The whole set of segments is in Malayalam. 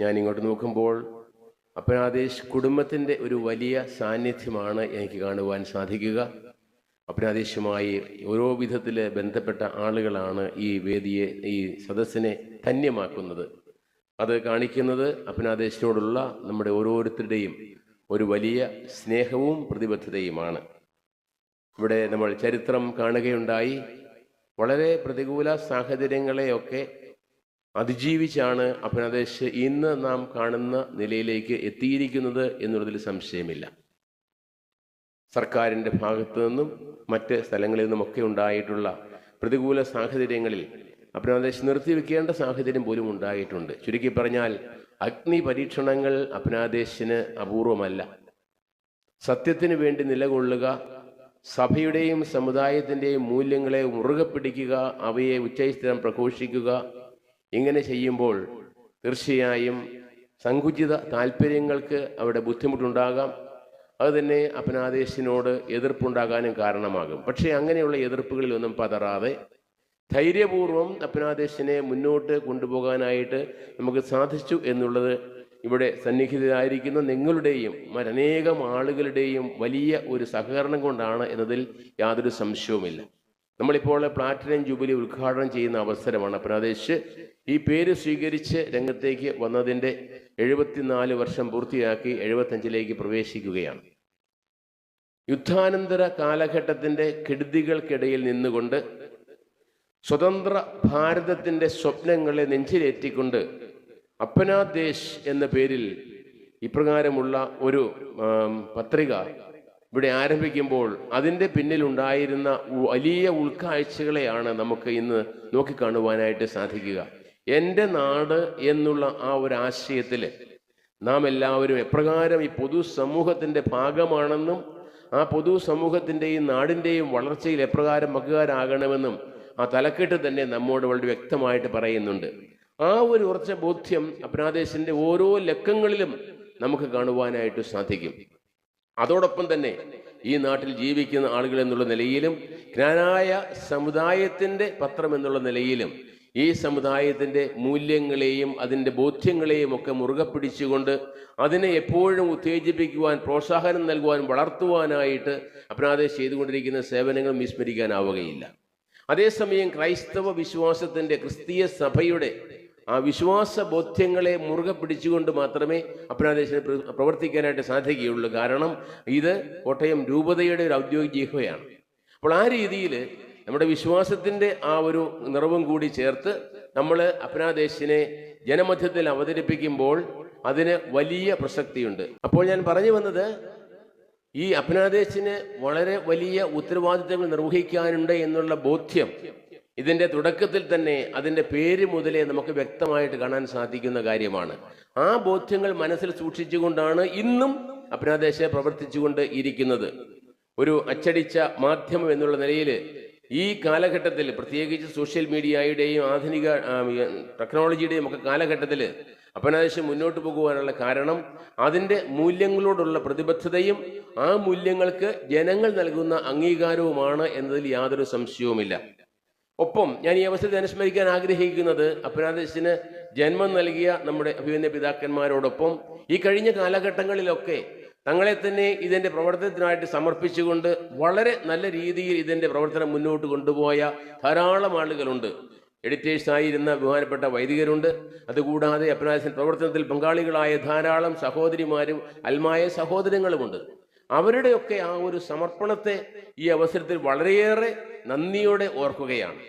ഞാൻ ഇങ്ങോട്ട് നോക്കുമ്പോൾ അപ്പനാദേശ് കുടുംബത്തിന്റെ ഒരു വലിയ സാന്നിധ്യമാണ് എനിക്ക് കാണുവാൻ സാധിക്കുക. അപ്പനാദേശുമായി ഓരോ വിധത്തിൽ ബന്ധപ്പെട്ട ആളുകളാണ് ഈ വേദിയെ ഈ സദസ്സിനെ ധന്യമാക്കുന്നത്. അത് കാണിക്കുന്നത് അപ്പനാദേശിനോടുള്ള നമ്മുടെ ഓരോരുത്തരുടെയും ഒരു വലിയ സ്നേഹവും പ്രതിബദ്ധതയുമാണ്. ഇവിടെ നമ്മൾ ചരിത്രം കാണുകയുണ്ടായി. വളരെ പ്രതികൂല സാഹചര്യങ്ങളെയൊക്കെ അതിജീവിച്ചാണ് അഭിനദേശ് ഇന്ന് നാം കാണുന്ന നിലയിലേക്ക് എത്തിയിരിക്കുന്നത് എന്നുള്ളതിൽ സംശയമില്ല. സർക്കാരിന്റെ ഭാഗത്തു നിന്നും മറ്റ് സ്ഥലങ്ങളിൽ നിന്നുമൊക്കെ ഉണ്ടായിട്ടുള്ള പ്രതികൂല സാഹചര്യങ്ങളിൽ അപ്നാദേശ് നിർത്തിവെക്കേണ്ട സാഹചര്യം പോലും ഉണ്ടായിട്ടുണ്ട്. ചുരുക്കി പറഞ്ഞാൽ അഗ്നി പരീക്ഷണങ്ങൾ അപ്നാദേശിന് അപൂർവമല്ല. സത്യത്തിന് വേണ്ടി നിലകൊള്ളുക സഭയുടെയും സമുദായത്തിന്റെയും മൂല്യങ്ങളെ മുറുകെ പിടിക്കുക അവയെ ഉച്ചസ്ഥിരം പ്രഘോഷിക്കുക ഇങ്ങനെ ചെയ്യുമ്പോൾ തീർച്ചയായും സങ്കുചിത താല്പര്യങ്ങൾക്ക് അവിടെ ബുദ്ധിമുട്ടുണ്ടാകാം. അത് തന്നെ അപനാദേശിനോട് എതിർപ്പുണ്ടാകാനും കാരണമാകും. പക്ഷേ അങ്ങനെയുള്ള എതിർപ്പുകളിൽ ഒന്നും പതറാതെ ധൈര്യപൂർവം അപനാദേശിനെ മുന്നോട്ട് കൊണ്ടുപോകാനായിട്ട് നമുക്ക് സാധിച്ചു എന്നുള്ളത് ഇവിടെ സന്നിഹിതരായിരിക്കുന്ന നിങ്ങളുടെയും മറ്റനേകം ആളുകളുടെയും വലിയ ഒരു സഹകരണം കൊണ്ടാണ് എന്നതിൽ യാതൊരു സംശയവുമില്ല. നമ്മളിപ്പോൾ പ്ലാറ്റിനം ജൂബിലി ഉദ്ഘാടനം ചെയ്യുന്ന അവസരമാണ്. പ്രാദേശ് ഈ പേര് സ്വീകരിച്ച് രംഗത്തേക്ക് വന്നതിന്റെ എഴുപത്തിനാല് വർഷം പൂർത്തിയാക്കി എഴുപത്തഞ്ചിലേക്ക് പ്രവേശിക്കുകയാണ്. യുദ്ധാനന്തര കാലഘട്ടത്തിന്റെ കെടുതികൾക്കിടയിൽ നിന്നുകൊണ്ട് സ്വതന്ത്ര ഭാരതത്തിന്റെ സ്വപ്നങ്ങളെ നെഞ്ചിലേറ്റിക്കൊണ്ട് അപ്പനാദേശ് എന്ന പേരിൽ ഇപ്രകാരമുള്ള ഒരു പത്രിക ഇവിടെ ആരംഭിക്കുമ്പോൾ അതിന്റെ പിന്നിലുണ്ടായിരുന്ന വലിയ ഉൾക്കാഴ്ചകളെയാണ് നമുക്ക് ഇന്ന് നോക്കിക്കാണുവാനായിട്ട് സാധിക്കുക. എന്റെ നാട് എന്നുള്ള ആ ഒരു ആശയത്തിൽ നാം എല്ലാവരും എപ്രകാരം ഈ പൊതു പൊതുസമൂഹത്തിന്റെ ഭാഗമാണെന്നും ആ പൊതു പൊതുസമൂഹത്തിന്റെയും നാടിന്റെയും വളർച്ചയിൽ എപ്രകാരം പങ്കുകാരാകണമെന്നും ആ തലക്കെട്ട് തന്നെ നമ്മോട് വളരെ വ്യക്തമായിട്ട് പറയുന്നുണ്ട്. ആ ഒരു ഉറച്ച ബോധ്യം അപ്രാദേശിന്റെ ഓരോ ലക്കങ്ങളിലും നമുക്ക് കാണുവാനായിട്ട് സാധിക്കും. അതോടൊപ്പം തന്നെ ഈ നാട്ടിൽ ജീവിക്കുന്ന ആളുകൾ എന്നുള്ള നിലയിലും ജ്ഞാനായ സമുദായത്തിന്റെ പത്രം എന്നുള്ള നിലയിലും ഈ സമുദായത്തിന്റെ മൂല്യങ്ങളെയും അതിന്റെ ബോധ്യങ്ങളെയും ഒക്കെ മുറുകെ പിടിച്ചുകൊണ്ട് അതിനെ എപ്പോഴും ഉത്തേജിപ്പിക്കുവാൻ പ്രോത്സാഹനം നൽകുവാൻ വളർത്തുവാനായിട്ട് അപ്നാദേശ് ചെയ്തുകൊണ്ടിരിക്കുന്ന സേവനങ്ങൾ വിസ്മരിക്കാനാവുകയില്ല. അതേസമയം ക്രൈസ്തവ വിശ്വാസത്തിന്റെ ക്രിസ്തീയ സഭയുടെ ആ വിശ്വാസ ബോധ്യങ്ങളെ മുറുകെ പിടിച്ചുകൊണ്ട് മാത്രമേ അപ്നാദേശിന് പ്ര- പ്രവർത്തിക്കാനായിട്ട് സാധിക്കുകയുള്ളൂ. കാരണം ഇത് കോട്ടയം രൂപതയുടെ ഒരു ഔദ്യോഗിക ജിഹയാണ് അപ്പോൾ ആ രീതിയിൽ നമ്മുടെ വിശ്വാസത്തിന്റെ ആ ഒരു നിറവും കൂടി ചേർത്ത് നമ്മൾ അപ്നാദേശിനെ ജനമധ്യത്തിൽ അവതരിപ്പിക്കുമ്പോൾ അതിന് വലിയ പ്രസക്തിയുണ്ട്. അപ്പോൾ ഞാൻ പറഞ്ഞു വന്നത് ഈ അപ്നാദേശിന് വളരെ വലിയ ഉത്തരവാദിത്തങ്ങൾ നിർവഹിക്കാനുണ്ട് എന്നുള്ള ബോധ്യം ഇതിന്റെ തുടക്കത്തിൽ തന്നെ അതിന്റെ പേര് മുതലേ നമുക്ക് വ്യക്തമായിട്ട് കാണാൻ സാധിക്കുന്ന കാര്യമാണ്. ആ ബോധ്യങ്ങൾ മനസ്സിൽ സൂക്ഷിച്ചുകൊണ്ടാണ് ഇന്നും അപ്നാദേശ പ്രവർത്തിച്ചുകൊണ്ട് ഇരിക്കുന്നത്. ഒരു അച്ചടിച്ച മാധ്യമം എന്നുള്ള നിലയിൽ ഈ കാലഘട്ടത്തിൽ പ്രത്യേകിച്ച് സോഷ്യൽ മീഡിയയുടെയും ആധുനിക ടെക്നോളജിയുടെയും ഒക്കെ കാലഘട്ടത്തിൽ അപനാദേശം മുന്നോട്ട് പോകുവാനുള്ള കാരണം അതിന്റെ മൂല്യങ്ങളോടുള്ള പ്രതിബദ്ധതയും ആ മൂല്യങ്ങൾക്ക് ജനങ്ങൾ നൽകുന്ന അംഗീകാരവുമാണ് എന്നതിൽ യാതൊരു സംശയവുമില്ല. ഒപ്പം ഞാൻ ഈ അവസരത്തിൽ അനുസ്മരിക്കാൻ ആഗ്രഹിക്കുന്നത് അപ്രാദേശിന് ജന്മം നൽകിയ നമ്മുടെ അഭിമന്യ പിതാക്കന്മാരോടൊപ്പം ഈ കഴിഞ്ഞ കാലഘട്ടങ്ങളിലൊക്കെ തങ്ങളെ തന്നെ ഇതിന്റെ പ്രവർത്തനത്തിനായിട്ട് സമർപ്പിച്ചുകൊണ്ട് വളരെ നല്ല രീതിയിൽ ഇതിന്റെ പ്രവർത്തനം മുന്നോട്ട് കൊണ്ടുപോയ ധാരാളം ആളുകളുണ്ട്. എഡിറ്റേഴ്സായിരുന്ന ബഹുമാനപ്പെട്ട വൈദികരുണ്ട്. അതുകൂടാതെ അപ്നാസിൻ പ്രവർത്തനത്തിൽ പങ്കാളികളായ ധാരാളം സഹോദരിമാരും അൽമായ സഹോദരങ്ങളുമുണ്ട്. അവരുടെയൊക്കെ ആ ഒരു സമർപ്പണത്തെ ഈ അവസരത്തിൽ വളരെയേറെ നന്ദിയോടെ ഓർക്കുകയാണ്.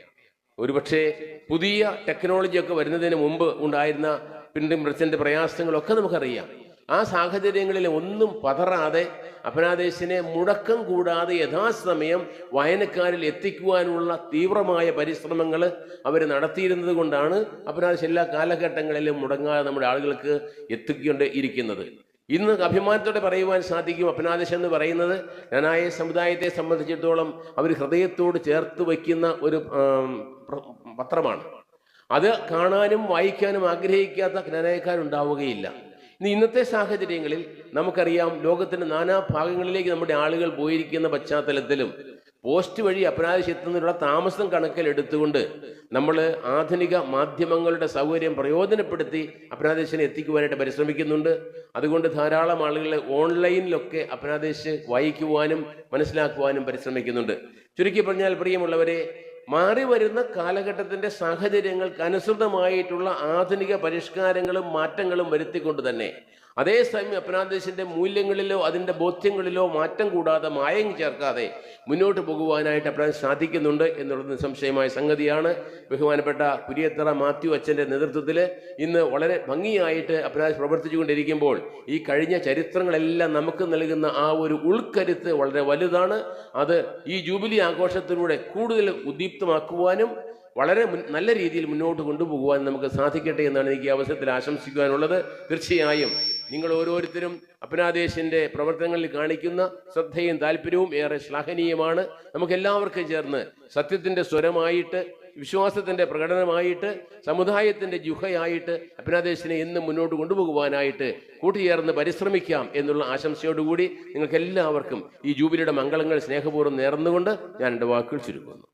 ഒരുപക്ഷെ പുതിയ ടെക്നോളജി ഒക്കെ വരുന്നതിന് മുമ്പ് ഉണ്ടായിരുന്ന പിണ്ടും മൃത്യന്റെ പ്രയാസങ്ങളൊക്കെ നമുക്കറിയാം. ആ സാഹചര്യങ്ങളിൽ ഒന്നും പതറാതെ അപനാദേശിനെ മുടക്കം കൂടാതെ യഥാസമയം വായനക്കാരിൽ എത്തിക്കുവാനുള്ള തീവ്രമായ പരിശ്രമങ്ങൾ അവർ നടത്തിയിരുന്നത് കൊണ്ടാണ് അപനാദേശ് എല്ലാ കാലഘട്ടങ്ങളിലും മുടങ്ങാതെ നമ്മുടെ ആളുകൾക്ക് എത്തിക്കൊണ്ട് ഇരിക്കുന്നത്. ഇന്ന് അഭിമാനത്തോടെ പറയുവാൻ സാധിക്കും അപനാദേശ് എന്ന് പറയുന്നത് ജ്ഞാനായ സമുദായത്തെ സംബന്ധിച്ചിടത്തോളം അവർ ഹൃദയത്തോട് ചേർത്ത് വയ്ക്കുന്ന ഒരു പത്രമാണ്. അത് കാണാനും വായിക്കാനും ആഗ്രഹിക്കാത്ത ജ്ഞാനായക്കാരുണ്ടാവുകയില്ല ഇനി ഇന്നത്തെ സാഹചര്യങ്ങളിൽ നമുക്കറിയാം ലോകത്തിന്റെ നാനാ ഭാഗങ്ങളിലേക്ക് നമ്മുടെ ആളുകൾ പോയിരിക്കുന്ന പശ്ചാത്തലത്തിലും പോസ്റ്റ് വഴി അപരാധം എത്തുന്നതിനുള്ള താമസം കണക്കിലെടുത്തുകൊണ്ട് നമ്മൾ ആധുനിക മാധ്യമങ്ങളുടെ സൗകര്യം പ്രയോജനപ്പെടുത്തി അപരാധേശനെ എത്തിക്കുവാനായിട്ട് പരിശ്രമിക്കുന്നുണ്ട്. അതുകൊണ്ട് ധാരാളം ആളുകൾ ഓൺലൈനിലൊക്കെ അപരാധേശ് വായിക്കുവാനും മനസ്സിലാക്കുവാനും പരിശ്രമിക്കുന്നുണ്ട്. ചുരുക്കി പറഞ്ഞാൽ പ്രിയമുള്ളവരെ മാറി വരുന്ന കാലഘട്ടത്തിന്റെ സാഹചര്യങ്ങൾക്ക് അനുസൃതമായിട്ടുള്ള ആധുനിക പരിഷ്കാരങ്ങളും മാറ്റങ്ങളും വരുത്തിക്കൊണ്ട് തന്നെ അതേസമയം അപ്നാദേശിന്റെ മൂല്യങ്ങളിലോ അതിന്റെ ബോധ്യങ്ങളിലോ മാറ്റം കൂടാതെ മായം ചേർക്കാതെ മുന്നോട്ട് പോകുവാനായിട്ട് അപരാധം സാധിക്കുന്നുണ്ട് എന്നുള്ളത് നിസ്സംശയമായ സംഗതിയാണ്. ബഹുമാനപ്പെട്ട കുരിയത്തറ മാത്യു അച്ഛന്റെ നേതൃത്വത്തിൽ ഇന്ന് വളരെ ഭംഗിയായിട്ട് അപരാധം പ്രവർത്തിച്ചുകൊണ്ടിരിക്കുമ്പോൾ ഈ കഴിഞ്ഞ ചരിത്രങ്ങളെല്ലാം നമുക്ക് നൽകുന്ന ആ ഒരു ഉൾക്കരുത്ത് വളരെ വലുതാണ്. അത് ഈ ജൂബിലി ആഘോഷത്തിലൂടെ കൂടുതൽ ഉദ്ദീപ്തമാക്കുവാനും വളരെ നല്ല രീതിയിൽ മുന്നോട്ട് കൊണ്ടുപോകുവാൻ നമുക്ക് സാധിക്കട്ടെ എന്നാണ് എനിക്ക് അവസരത്തിൽ ആശംസിക്കുവാനുള്ളത്. തീർച്ചയായും നിങ്ങൾ ഓരോരുത്തരും അപ്നാദേശിന്റെ പ്രവർത്തനങ്ങളിൽ കാണിക്കുന്ന ശ്രദ്ധയും താല്പര്യവും ഏറെ ശ്ലാഘനീയമാണ്. നമുക്ക് എല്ലാവർക്കും ചേർന്ന് സത്യത്തിന്റെ സ്വരമായിട്ട് വിശ്വാസത്തിന്റെ പ്രകടനമായിട്ട് സമുദായത്തിന്റെ ജുഹയായിട്ട് അപ്നാദേശിനെ എന്നും മുന്നോട്ട് കൊണ്ടുപോകുവാനായിട്ട് കൂട്ടുചേർന്ന് പരിശ്രമിക്കാം എന്നുള്ള ആശംസയോടുകൂടി നിങ്ങൾക്ക് എല്ലാവർക്കും ഈ ജൂബിലിയുടെ മംഗളങ്ങൾ സ്നേഹപൂർവം നേർന്നുകൊണ്ട് ഞാൻ എന്റെ വാക്കുകൾ ചുരുക്കുന്നു.